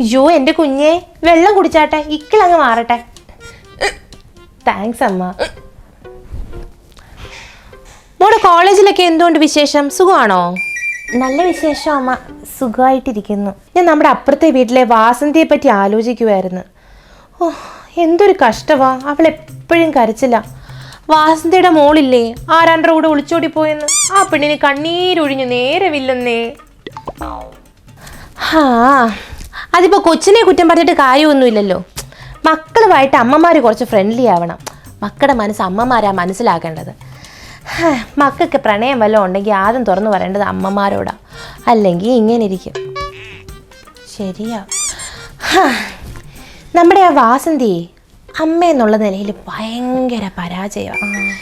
അയ്യോ എന്റെ കുഞ്ഞെ വെള്ളം കുടിച്ചാട്ടെ ഇക്കിളങ്ങ് മാറട്ടെ. താങ്ക്സ് അമ്മ. മോടെ കോളേജിലൊക്കെ എന്തുകൊണ്ട് വിശേഷം? സുഖമാണോ? നല്ല വിശേഷം അമ്മ. സുഖമായിട്ടിരിക്കുന്നു. ഞാൻ നമ്മുടെ അപ്പുറത്തെ വീട്ടിലെ വാസന്തിയെ പറ്റി ആലോചിക്കുമായിരുന്നു ഓ എന്തൊരു കഷ്ടവാ. അവൾ എപ്പോഴും കരച്ചില്ല. വാസന്തിയുടെ മോളില്ലേ? ആരാണ്ടരുടെ കൂടെ ഒളിച്ചോടി പോയെന്ന്. ആ പെണ്ണിന് കണ്ണീരൊഴിഞ്ഞു നേരമില്ലെന്നേ ഹാ. അതിപ്പോൾ കൊച്ചിനെ കുറ്റം പറഞ്ഞിട്ട് കാര്യമൊന്നുമില്ലല്ലോ. മക്കളുമായിട്ട് അമ്മമാർ കുറച്ച് ഫ്രണ്ട്ലി ആവണം. മക്കളുടെ മനസ്സ് അമ്മമാരാ മനസ്സിലാക്കേണ്ടത്. മക്കൾക്ക് പ്രണയം വല്ലതും ഉണ്ടെങ്കിൽ ആദ്യം തുറന്നു പറയേണ്ടത് അമ്മമാരോടാ. അല്ലെങ്കിൽ ഇങ്ങനെ ഇരിക്കും ശരിയാ നമ്മുടെ ആ വാസന്തി അമ്മ എന്നുള്ള നിലയിൽ ഭയങ്കര പരാജയമാണ്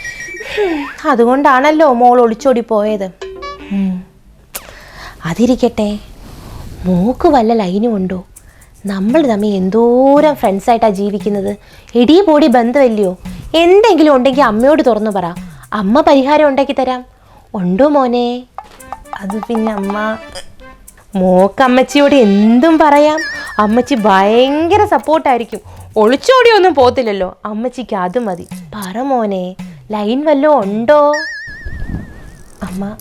അതുകൊണ്ടാണല്ലോ മോൾ ഒളിച്ചോടി പോയത്. അതിരിക്കട്ടെ. മൂക്ക് വല്ല ലൈനും ഉണ്ടോ? നമ്മൾ തമ്മിൽ എന്തോരം ഫ്രണ്ട്സായിട്ടാണ് ജീവിക്കുന്നത്. എടി പൊടി ബന്ധമല്ലയോ എന്തെങ്കിലും ഉണ്ടെങ്കിൽ അമ്മയോട് തുറന്നു പറ. അമ്മ പരിഹാരം ഉണ്ടാക്കി തരാം. ഉണ്ടോ മോനെ? അത് പിന്നെ അമ്മ. മോക്ക് അമ്മച്ചിയോട് എന്തും പറയാം. അമ്മച്ചി ഭയങ്കര സപ്പോർട്ടായിരിക്കും ഒളിച്ചോടി ഒന്നും പോത്തില്ലല്ലോ അമ്മച്ചിക്ക് അത് മതി. പറ മോനെ ലൈൻ വല്ലോ ഉണ്ടോ? അമ്മ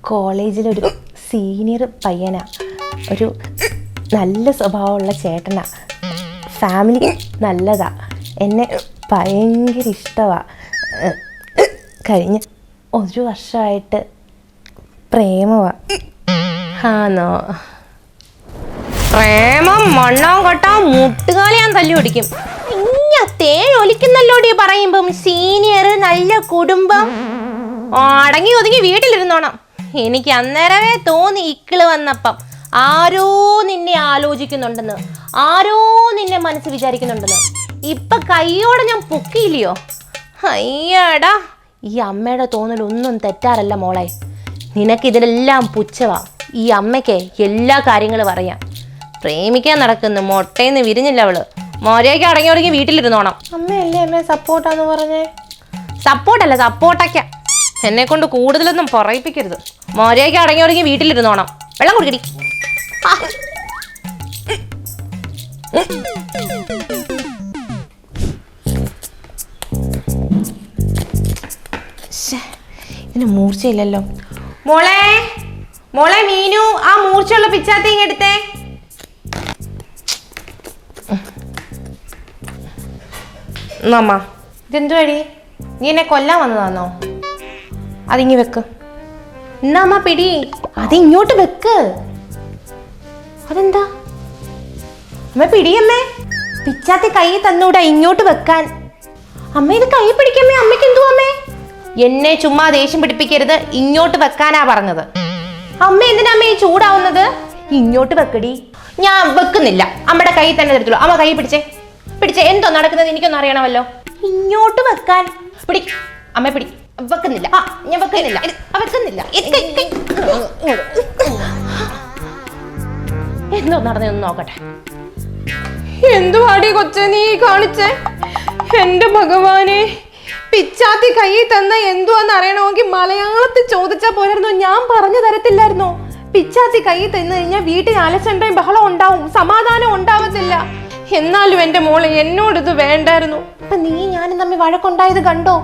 കോളേജിലൊരു സീനിയർ പയ്യനാ. ഒരു നല്ല സ്വഭാവമുള്ള ചേട്ടനാ. ഫാമിലി നല്ലതാ. എന്നെ ഭയങ്കര ഇഷ്ടമാ കഴിഞ്ഞ ഒരു വർഷമായിട്ട് പ്രേമമാ ആണോ പ്രേമം മണ്ണോ കൊട്ടാ മുട്ടുകാലി ഞാൻ തല്ലി ഓടിക്കും. ൊലിക്കുന്നല്ലോടി പറയുമ്പം സീനിയർ നല്ല കുടുംബം. അടങ്ങി ഒതുങ്ങി വീട്ടിലിരുന്നോണം. എനിക്ക് അന്നേരമേ തോന്നി ഇക്കിൾ വന്നപ്പം. ആരോ നിന്നെ ആലോചിക്കുന്നുണ്ടെന്ന് ആരോ നിന്നെ മനസ്സ് വിചാരിക്കുന്നുണ്ടെന്ന്. ഇപ്പൊ കൈയോടെ ഞാൻ പൊക്കിയില്ലയോ? അയ്യടാ ഈ അമ്മയുടെ തോന്നലൊന്നും തെറ്റാറല്ല മോളെ. നിനക്കിതിലെല്ലാം പുച്ഛവാ. ഈ അമ്മയ്ക്ക് എല്ലാ കാര്യങ്ങളും അറിയാം. പ്രേമിക്കാൻ നടക്കുന്നു മൊട്ടേന്ന് വിരിഞ്ഞില്ല അവൾ. മോരയൊക്കെ അടങ്ങി തുടങ്ങി വീട്ടിലിരുന്നോണം. അമ്മയല്ലേ അമ്മ സപ്പോർട്ടാന്ന് പറഞ്ഞേ? സപ്പോർട്ടല്ല സപ്പോർട്ടൊക്കെ. എന്നെ കൊണ്ട് കൂടുതലൊന്നും പറയിപ്പിക്കരുത്. മോരയൊക്കെ അടങ്ങി തുടങ്ങി വീട്ടിലിരുന്നോണം. വെള്ളം കുടിക്കടി. ഇതിന് മൂർച്ചയില്ലല്ലോ. മോളെ മോളെ മീനു ആ മൂർച്ചയുള്ള പിച്ചാത്തി എടുത്തേ. നമ്മ ഇതെന്തു വഴി? നീ എന്നെ കൊല്ലാൻ വന്നതാന്നോ? അതിങ്ങി വെക്ക്. എന്നാ പിടി അതിങ്ങോട്ട് വെക്ക്. അതെന്താ? അമ്മ പിടിയമ്മേ. പിച്ചാത്തി കൈ തന്നൂടാ ഇങ്ങോട്ട് വെക്കാൻ. അമ്മ ഇത് കൈ പിടിക്കമ്മേ അമ്മയ്ക്ക് എന്തു അമ്മേ? എന്നെ ചുമ്മാ ദേഷ്യം പിടിപ്പിക്കരുത് ഇങ്ങോട്ട് വെക്കാനാ പറഞ്ഞത്. അമ്മ എന്തിനാ അമ്മ ഈ ചൂടാവുന്നത്? ഇങ്ങോട്ട് വെക്കടി. ഞാൻ വെക്കുന്നില്ല. അമ്മയുടെ കൈ തന്നെ തരത്തുള്ളൂ. അമ്മ കൈ പിടിച്ചേ. പിടിച്ചേ എന്തോ നടക്കുന്നത് എനിക്കൊന്നും അറിയണമല്ലോ. ഇങ്ങോട്ട് വെക്കാൻ. പിടി. അമ്മ പിടി. വെക്കുന്നില്ല. ആ ഞാൻ വെക്കുന്നില്ല. വെക്കുന്നില്ല. എന്തോ നടന്നതെന്ന് നോക്കട്ടെ. എന്തുവാടി കൊച്ചു നീ കാണിച്ചേ? എന്റെ ഭഗവാനെ പിച്ചാത്തി കൈ തന്ന എന്തുവാന്ന് അറിയണമെങ്കിൽ മലയാളത്തിൽ ചോദിച്ചാ പോരായിരുന്നോ. ഞാൻ പറഞ്ഞു തരത്തില്ലായിരുന്നു? പിച്ചാത്തി കൈ തന്നു കഴിഞ്ഞാൽ വീട്ടിൽ അലച്ചണ്ടയും ബഹളം ഉണ്ടാവും സമാധാനം ഉണ്ടാവത്തില്ല. എന്നാലും എന്റെ മോളെ എന്നോട് ഇത് വേണ്ടായിരുന്നു. അപ്പൊ നീ ഞാനും തമ്മിൽ വഴക്കുണ്ടായത് കണ്ടോ?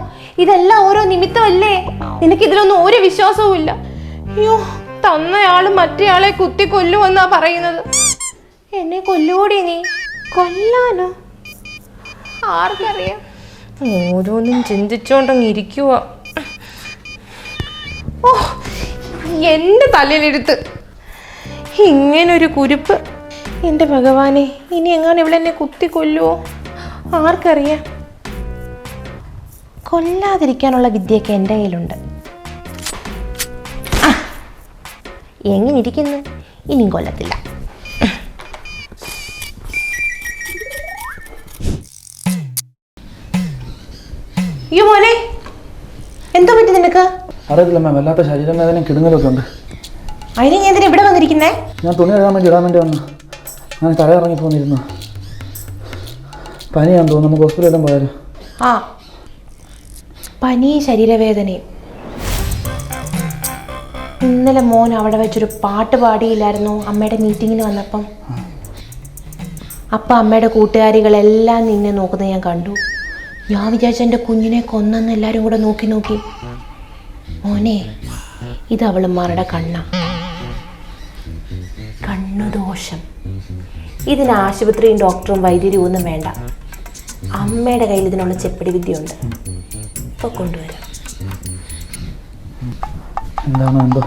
ഇതെല്ലാം ഓരോ നിമിത്തമല്ലേ? നിനക്ക് ഇതിലൊന്നും ഒരു വിശ്വാസവും ഇല്ല അയ്യോ തന്നയാൾ മറ്റേയാളെ കുത്തി കൊല്ലുമെന്നാ പറയുന്നത്. എന്നെ കൊല്ലൂടി നീ? കൊല്ലാനോ? ആർക്കറിയാം? ഓരോന്നും ചിന്തിച്ചോണ്ടങ്ങ് ഇരിക്കുക ഓ എന്റെ തലയിലെടുത്ത് ഇങ്ങനൊരു കുരുപ്പ്. എന്റെ ഭഗവാനെ ഇനി എങ്ങാണ് ഇവിടെ എന്നെ കുത്തി കൊല്ലുവോ? ആർക്കറിയാം? കൊല്ലാതിരിക്കാനുള്ള വിദ്യയൊക്കെ എന്റെ കയ്യിലുണ്ട്. എങ്ങനെ ഇരിക്കുന്നു ഇനിയും കൊല്ലത്തില്ല. അയ്യോ മോനെ എന്തോ പറ്റി നിനക്ക്? അറിയത്തില്ല മാം വല്ലാത്ത ശരീരവേദനയും കിടുങ്ങലൊക്കെ ഉണ്ട്. അതിന് ഞാൻ എന്തിനാ ഇവിടെ വന്നിരിക്കുന്നേ? ഞാൻ തുണി എഴുതാൻ വേണ്ടി ഇടാൻ വേണ്ടി വന്നു. ഞാൻ തല ഇറങ്ങി പോന്നിരുന്നു. പനിയാന്ന് തോന്നുന്നു നമുക്ക് ഹോസ്പിറ്റലിലും പോയാലോ. ആ പനിയും ശരീരവേദനയും. ഇന്നലെ മോൻ അവിടെ വെച്ചൊരു പാട്ട് പാടിയില്ലായിരുന്നു അമ്മയുടെ മീറ്റിങ്ങിന് വന്നപ്പം. അപ്പം അമ്മയുടെ കൂട്ടുകാരികളെല്ലാം നിന്നെ നോക്കുന്നത് ഞാൻ കണ്ടു. ഞാൻ വിചാരിച്ച എന്റെ കുഞ്ഞിനെ കൊന്നെന്ന് എല്ലാവരും കൂടെ നോക്കി നോക്കി. മോനെ ഇത് അവളുമാരുടെ കണ്ണ. കണ്ണുദോഷം ഇതിന് ആശുപത്രിയും ഡോക്ടറും വൈദ്യുതി ഒന്നും വേണ്ട. അമ്മയുടെ കയ്യിൽ ഇതിനുള്ള ചെപ്പടി വിദ്യയുണ്ട്. ഇപ്പൊ കൊണ്ടുവരാം. എന്താണ് എന്തോ.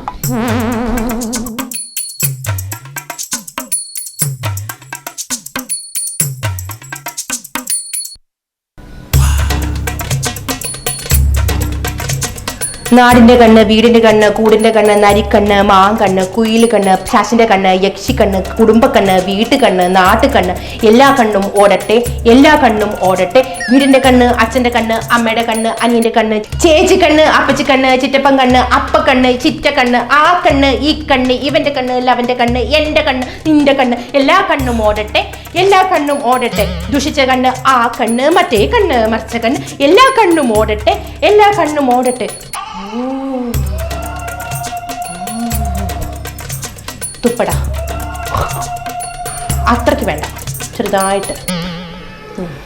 നാടിന്റെ കണ്ണ് വീടിന്റെ കണ്ണ് കൂടിന്റെ കണ്ണ് നരിക്കണ്ണ് മാങ്കണ്ണ് കുയിൽ കണ്ണ് ശാശിന്റെ കണ്ണ് യക്ഷിക്കണ്ണ് കുടുംബക്കണ്ണ് വീട്ടുകണ്ണ് നാട്ടുകണ്ണ് എല്ലാ കണ്ണും ഓടട്ടെ എല്ലാ കണ്ണും ഓടട്ടെ. വീടിന്റെ കണ്ണ് അച്ഛന്റെ കണ്ണ് അമ്മയുടെ കണ്ണ് അനിയന്റെ കണ്ണ് ചേച്ചി കണ്ണ് അപ്പച്ചി കണ്ണ് ചിറ്റപ്പൻ കണ്ണ് അപ്പ കണ്ണ് ചിറ്റ കണ്ണ് ആ കണ്ണ് ഈ കണ്ണ് ഇവന്റെ കണ്ണ് ലവന്റെ കണ്ണ് എന്റെ കണ്ണ് നിന്റെ കണ്ണ് എല്ലാ കണ്ണും ഓടട്ടെ എല്ലാ കണ്ണും ഓടട്ടെ. ദുഷിച്ച കണ്ണ് ആ കണ്ണ് മറ്റേ കണ്ണ് മറിച്ച കണ്ണ് എല്ലാ കണ്ണും ഓടട്ടെ എല്ലാ കണ്ണും ഓടട്ടെ. തുപ്പട. അത്രയ്ക്ക് വേണ്ട. ചെറുതായിട്ട്. ഉം.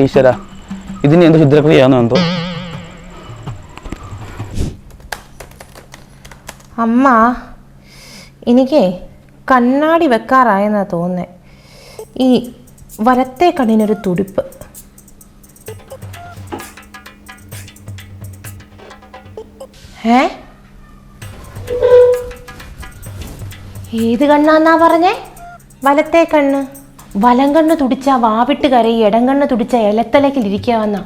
ഈശ്വര. ഇതിന് എന്ത് ശുദ്രക്രിയാണോ എന്തോ? അമ്മ എനിക്ക് കണ്ണാടി വെക്കാറായെന്നാ തോന്നുന്നേ. ഈ വലത്തെ കണ്ണിനൊരു തുടിപ്പ്. ഏ ഏത് കണ്ണാന്നാ പറഞ്ഞേ? വലത്തെ കണ്ണ്. വലം കണ്ണ് തുടിച്ച വാവിട്ട് കരയി ഇടം കണ്ണ് തുടിച്ച ഇലത്തലക്കിലിരിക്കാവന്ന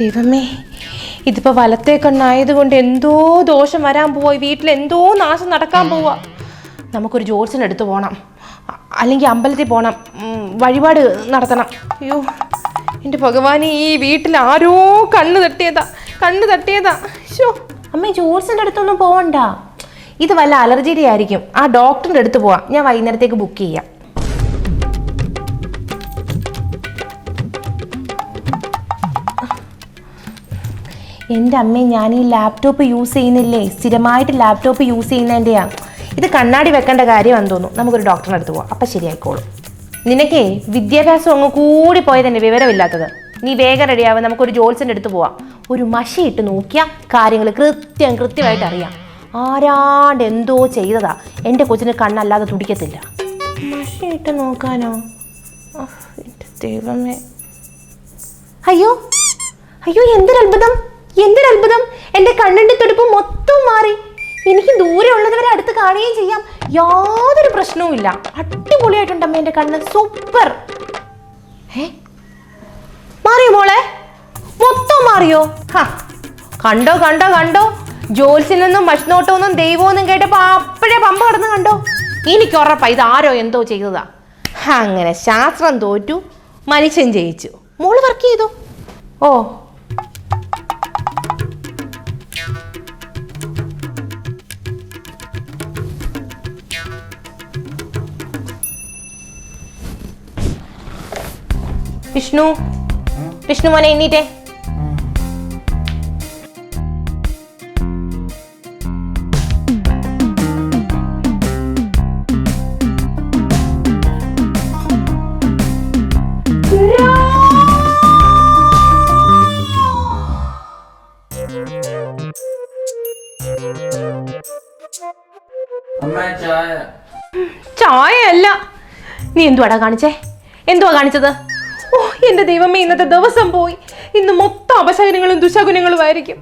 ദൈവമേ ഇതിപ്പോ വലത്തെ കണ്ണായതുകൊണ്ട് എന്തോ ദോഷം വരാൻ പോവാ. വീട്ടിൽ എന്തോ നാശം നടക്കാൻ പോവാ. നമുക്കൊരു ജോത്സ്യനെടുത്ത് പോണം. അല്ലെങ്കിൽ അമ്പലത്തിൽ പോണം. വഴിപാട് നടത്തണം. അയ്യോ എന്റെ ഭഗവാൻ ഈ വീട്ടിൽ ആരോ കണ്ണ് തട്ടിയതാ. കണ്ണ് തട്ടിയതാ. ഷോ അമ്മ ജോത്സ്യന്റെ അടുത്തൊന്നും പോവണ്ട. ഇത് വല്ല അലർജിയുടെ ആയിരിക്കും. ആ ഡോക്ടറിന്റെ അടുത്ത് പോവാം. ഞാൻ വൈകുന്നേരത്തേക്ക് ബുക്ക് ചെയ്യാം. എന്റെ അമ്മേ ഞാൻ ഈ ലാപ്ടോപ്പ് യൂസ് ചെയ്യുന്നില്ലേ? സ്ഥിരമായിട്ട് ലാപ്ടോപ്പ് യൂസ് ചെയ്യുന്നതിന്റെയാണ് ഇത് കണ്ണാടി വെക്കേണ്ട കാര്യമാണെന്ന് തോന്നുന്നു. നമുക്കൊരു ഡോക്ടറിന്റെ അടുത്ത് പോവാം. അപ്പം ശരിയായിക്കോളും. നിനക്കേ വിദ്യാഭ്യാസം അങ്ങ് കൂടി പോയതിന്റെ വിവരമില്ലാത്തത്? നീ വേഗം റെഡിയാവും നമുക്കൊരു ജോൽസിന്റെ അടുത്ത് പോവാം. ഒരു മഷി ഇട്ട് നോക്കിയാൽ കാര്യങ്ങൾ കൃത്യം കൃത്യമായിട്ട് അറിയാം. ആരാണ്ട് എന്തോ ചെയ്തതാ. എന്റെ കൊച്ചിന് കണ്ണല്ലാതെ തുടിക്കത്തില്ല. മഷി ഇട്ട് നോക്കാനോ? ദൈവമേ. അയ്യോ അയ്യോ എന്തൊരു അത്ഭുതം എന്തൊരു അത്ഭുതം എന്റെ കണ്ണിന്റെ തുടിപ്പ് മൊത്തം മാറി. എനിക്ക് ദൂരെ ഉള്ളതുവരെ അടുത്ത് കാണുകയും ചെയ്യാം. യാതൊരു പ്രശ്നവും ഇല്ല. അടിപൊളിയായിട്ടുണ്ടമ്മ എന്റെ കണ്ണ്. സൂപ്പർ. മാറിയോ മോളെ? മൊത്തം മാറിയോ? കണ്ടോ കണ്ടോ കണ്ടോ? ഒന്നും ദൈവം ദൈവമൊന്നും കേട്ടപ്പോ അപ്പോഴേ പമ്പ കടന്ന് കണ്ടോ? എനിക്ക് ഉറപ്പാ ഇത് ആരോ എന്തോ ചെയ്തതാ. അങ്ങനെ ശാസ്ത്രം തോറ്റു മനുഷ്യൻ ജയിച്ചു. മോൾ വർക്ക് ചെയ്തു? ഓ വിഷ്ണു. വിഷ്ണു മോനെ എണ്ണീറ്റേ ചായ. അല്ല നീ എന്തുവാടാ കാണിച്ചേ? എന്തുവാ കാണിച്ചത്? എന്റെ ദൈവമേ ഇന്നത്തെ ദിവസം പോയി. ഇന്ന് മൊത്തം അപശകനങ്ങളും ദുശകുനങ്ങളും ആയിരിക്കും.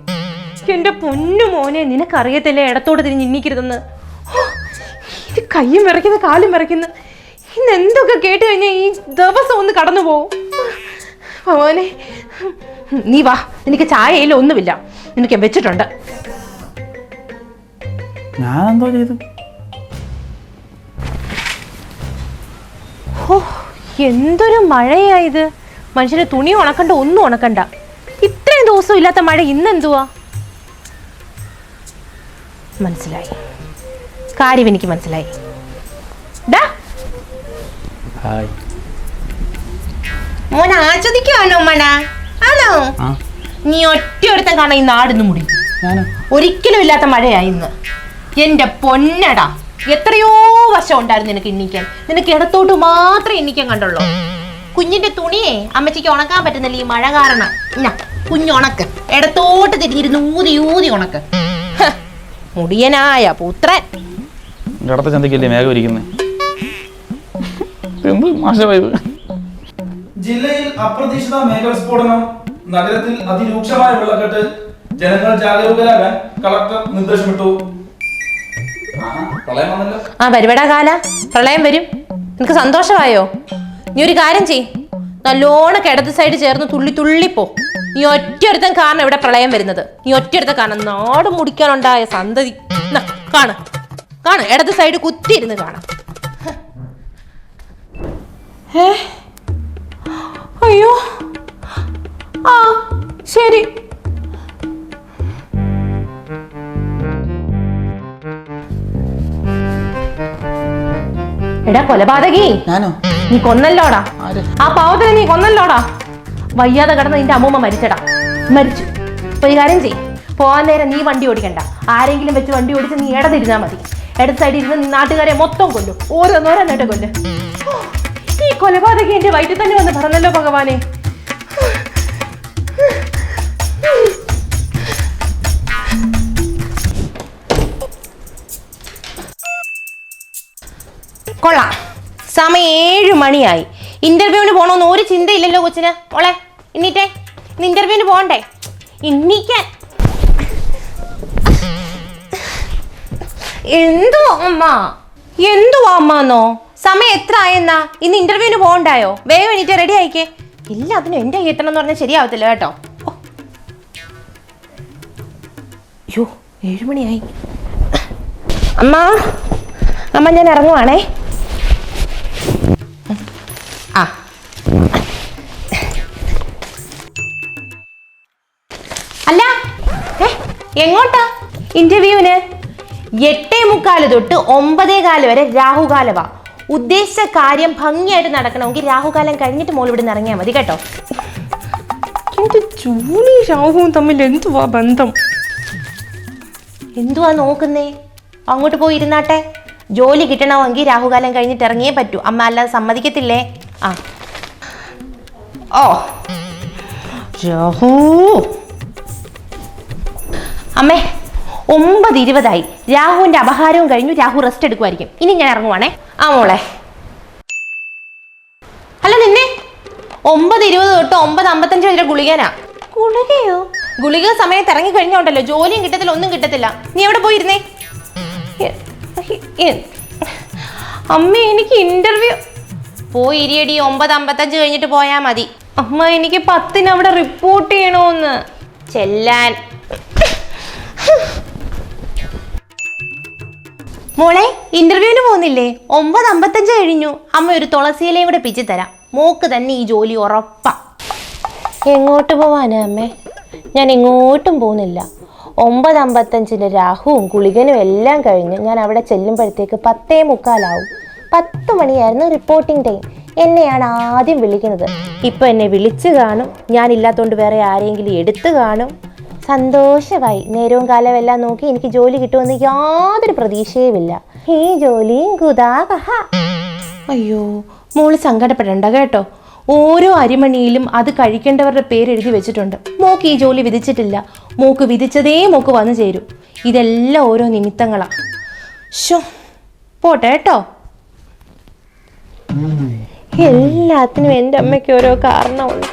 എന്റെ പൊന്നു മോനെ നിനക്കറിയത്തില്ലേ ഇടത്തോട് തിരിഞ്ഞ് ഇന്നിക്കരുതെന്ന് ഇത് കയ്യും വിറയ്ക്കുന്നു കാലും വിറയ്ക്കുന്നു. ഇന്ന് എന്തൊക്കെ കേട്ട് കഴിഞ്ഞാൽ ഈ ദിവസം ഒന്ന് കടന്നു പോവും ഭഗവാനെ നീ വാ നിനക്ക് ചായയില്ല ഒന്നുമില്ല. നിനക്ക് ഞാൻ വെച്ചിട്ടുണ്ട്. ഞാനെന്തോ ചെയ്തു? ഹോ എന്തൊരു മഴയാ ഇത്. മനുഷ്യന് തുണി ഉണക്കണ്ട ഒന്നും ഉണക്കണ്ട. ഇത്രയും ദിവസം ഇല്ലാത്ത മഴ ഇന്നെന്തുവാ മനസ്സിലായി. കാര്യം എനിക്ക് മനസ്സിലായി. മോൻ ആസ്വദിക്കുവാണോ ആണോ? നീ ഒറ്റ ഒരുത്തൻ കാണാൻ ഈ നാടിന്ന് മുടി. ഒരിക്കലും ഇല്ലാത്ത മഴയായി ഇന്ന്. എന്റെ പൊന്നടാ എത്രയോ വശം ഉണ്ടായിരുന്നു നിനക്ക് എണ്ണിക്കാൻ. നിനക്ക് ഇടത്തോട്ട് മാത്രമേ എണ്ണിക്കാൻ കണ്ടുള്ളൂ. കുഞ്ഞിന്റെ തുണിയെ അമ്മച്ചിക്ക് ഉണക്കാൻ പറ്റുന്നില്ല ഈ മഴ കാരണം. ഇന്നാ, കുഞ്ഞുണക്ക് ഇടത്തോട്ട് തിരിഞ്ഞിരുന്ന് ഊതി ഊതി ഉണക്ക്. ഹ്, മുടിയനായ പുത്രൻ. ഇടത്തെ ചന്തയ്ക്കല്ലേ മേഘം ഇരിക്കുന്നത് എന്ത് മോശമായത് ജില്ലയിൽ അപ്രതീക്ഷിത മേഘസ്ഫോടനം നഗരത്തിൽ അതിരൂക്ഷമായ വെള്ളക്കെട്ട് ജനങ്ങൾ ജാഗരൂകരാകാൻ കളക്ടർ നിർദ്ദേശമിട്ടു. ആ, പ്രളയം വന്നല്ലോ. ആ വരുവടാ കാല. പ്രളയം വരും. നിനക്ക് സന്തോഷമായോ? നീ ഒരു കാര്യം ചെയ്. നല്ലോണം കിടത്ത് സൈഡ് ചേർന്ന് തുള്ളി തുള്ളി പോ. നീ ഒറ്റയൊരുത്തൻ കാരണം ഇവിടെ പ്രളയം വരുന്നത്. നീ ഒറ്റയൊരുത്തൻ കാരണം നാട് മുടിക്കാനുണ്ടായ സന്തതി. കാണ. കാണ്. ഇടത് സൈഡ് കുത്തിയിരുന്ന് കാണാം. ഏ അയ്യോ. ആ ശരി. എടാ കൊലപാതകി. ഞാനോ? നീ കൊന്നല്ലോടാ. ആ പാവത്തിനെ നീ കൊന്നല്ലോടാ. വയ്യാതെ കിടന്ന് നിന്റെ അമ്മൂമ്മ മരിച്ചടാ. മരിച്ചു. അപ്പൊ ഒരു കാര്യം ചെയ് പോകാൻ നേരം നീ വണ്ടി ഓടിക്കണ്ട. ആരെങ്കിലും വെച്ച് വണ്ടി ഓടിച്ച് നീ ഇടതിരുന്നാ മതി. ഇടത് സൈഡിൽ ഇരുന്ന് നാട്ടുകാരെ മൊത്തം കൊല്ലും. ഓരോന്നോരോന്നിട്ട് കൊല്ലും. ഈ കൊലപാതകി എന്റെ വയറ്റിൽ തന്നെ വന്ന് പറഞ്ഞല്ലോ ഭഗവാനെ. കൊള്ളാം. സമയം ഏഴ് മണിയായി. ഇന്റർവ്യൂവിന് പോകണമെന്ന് ഒരു ചിന്തയില്ലല്ലോ കൊച്ചിന്. മോളെ ഇന്ന് ഇന്റർവ്യൂവിന് പോകണ്ടേ. ഇന്നിക്കാൻ എന്തുവാ അമ്മ. എന്തുവാ അമ്മ എന്നോ? സമയം എത്ര ആയെന്നാ? ഇന്ന് ഇന്റർവ്യൂവിന് പോകണ്ടായോ? വേഗം എണീറ്റ് റെഡി ആയിക്കേ. ഇല്ല അതിന് കയ്യിൽ എത്തണം എന്ന് പറഞ്ഞാൽ ശരിയാവത്തില്ല കേട്ടോ. അയ്യോ ഏഴുമണിയായി അമ്മ അമ്മ ഞാൻ ഇറങ്ങുവാണേ. എങ്ങോട്ടാ? ഇന്റർവ്യൂവിന് എട്ടേ മുക്കാൽ തൊട്ട് ഒമ്പതേ കാൽ വരെ രാഹുകാലവാ. ഉദ്ദേശിച്ച കാര്യം ഭംഗിയായിട്ട് നടക്കണമെങ്കിൽ രാഹുകാലം കഴിഞ്ഞിട്ട് മോൾ ഇവിടെ നിന്ന് ഇറങ്ങിയാൽ മതി കേട്ടോ. എന്റെ ജൂലി രാഹുവും തമ്മിൽ എന്തുവാ ബന്ധം? എന്തുവാ നോക്കുന്നേ? അങ്ങോട്ട് പോയി ഇരുന്നാട്ടെ. ജോലി കിട്ടണമെങ്കിൽ രാഹുകാലം കഴിഞ്ഞിട്ട് ഇറങ്ങിയേ പറ്റൂ. അമ്മ അല്ലാതെ സമ്മതിക്കത്തില്ലേ? ആ. ഓ രാഹു! അമ്മേ ഒമ്പത് ഇരുപതായി രാഹുവിന്റെ അപഹാരവും കഴിഞ്ഞു. രാഹു റെസ്റ്റ് എടുക്കുമായിരിക്കും. ഇനി ഞാൻ ഇറങ്ങുവാണേ. ആ മോളെ. അല്ല നിന്നെ? ഒമ്പത് ഇരുപത് തൊട്ട് ഒമ്പത് അമ്പത്തഞ്ച് വരെ ഗുളികനാ? ഗുളികയോ? ഗുളിക സമയത്ത് ഇറങ്ങി കഴിഞ്ഞോണ്ടല്ലോ. ജോലിയും കിട്ടത്തില്ല ഒന്നും കിട്ടത്തില്ല. നീ എവിടെ പോയിരുന്നേ? അമ്മ എനിക്ക് ഇന്റർവ്യൂ പോയി ഇരിയടി. ഒമ്പത് അമ്പത്തഞ്ച് കഴിഞ്ഞിട്ട് പോയാ മതി. അമ്മ എനിക്ക് പത്തിന് അവിടെ റിപ്പോർട്ട് ചെയ്യണോന്ന്. ചെല്ലാൻ. മോളെ ഇന്റർവ്യൂവിന് പോകുന്നില്ലേ? ഒമ്പത് അമ്പത്തഞ്ച് കഴിഞ്ഞു. അമ്മ ഒരു തുളസിയിലയും കൂടെ പിച്ചി തരാം. മോക്ക് തന്നെ ഈ ജോലി ഉറപ്പാ. എങ്ങോട്ട് പോവാനാ അമ്മേ? ഞാൻ എങ്ങോട്ടും പോകുന്നില്ല. ഒമ്പത് അമ്പത്തഞ്ചിന് രാഹുവും ഗുളികനും എല്ലാം കഴിഞ്ഞ് ഞാൻ അവിടെ ചെല്ലുമ്പോഴത്തേക്ക് പത്തേ മുക്കാലാവും. പത്ത് മണിയായിരുന്നു റിപ്പോർട്ടിംഗ് ടൈം എന്നെയാണ് ആദ്യം വിളിക്കുന്നത്. ഇപ്പൊ എന്നെ വിളിച്ചു കാണും. ഞാൻ ഇല്ലാത്തതുകൊണ്ട് വേറെ ആരെങ്കിലും എടുത്തു കാണും. സന്തോഷമായി. നേരവും കാലവും എല്ലാം നോക്കി എനിക്ക് ജോലി കിട്ടുമെന്ന് യാതൊരു പ്രതീക്ഷയുമില്ല. ഈ ജോലിയും ഗുദാകഹ അയ്യോ മോൾ സങ്കടപ്പെടണ്ട കേട്ടോ. ഓരോ അരിമണിയിലും അത് കഴിക്കേണ്ടവരുടെ പേര് എഴുതി വെച്ചിട്ടുണ്ട്. മോക്ക് ഈ ജോലി വിധിച്ചിട്ടില്ല. മോക്ക് വിധിച്ചതേ മോക്ക് വന്നു ചേരും. ഇതെല്ലാം ഓരോ നിമിത്തങ്ങളാണ് ഷോ പോട്ടെ കേട്ടോ. എല്ലാത്തിനും എന്റെ അമ്മയ്ക്ക് ഓരോ കാരണമുണ്ട്.